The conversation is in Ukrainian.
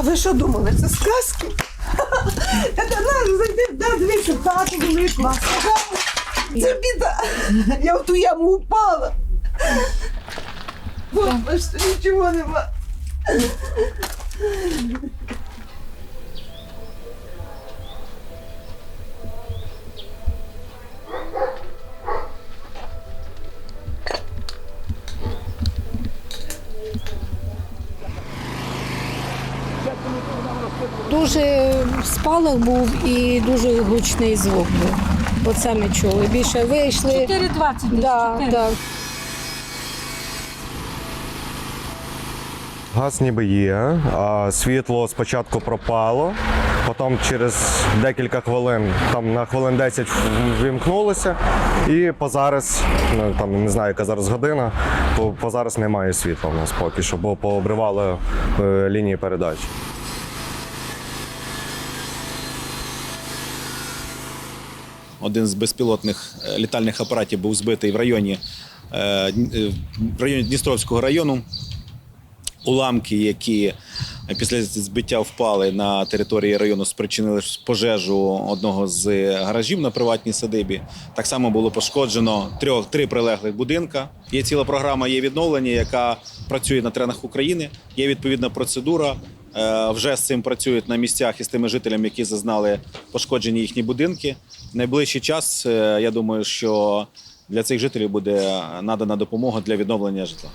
А ви що думали, це сказки? Да, дивіться, тату великла. Це біда. Я в ту яму упала. Бо нічого нема. Дуже спалах був і дуже гучний звук був. Оце ми чули. Більше вийшли. 4,20 десь. Да, 4. да. Газ ніби є, а світло спочатку пропало, потім через декілька хвилин, там на хвилин 10 вимкнулося, і по зараз, ну, там не знаю, яка зараз година, по, по зараз немає світла у нас поки що, бо пообривали е, лінії передач. Один з безпілотних е, літальних апаратів був збитий в районі, е, е, в районі Дністровського району. Уламки, які після збиття впали на території району, спричинили пожежу одного з гаражів на приватній садибі. Так само було пошкоджено трьох три прилеглих будинка. Є ціла програма є відновлення, яка працює на теренах України. Є відповідна процедура. Е, Вже з цим працюють на місцях із тими жителями, які зазнали пошкоджені їхні будинки. Найближчий час е, я думаю, що для цих жителів буде надана допомога для відновлення житла.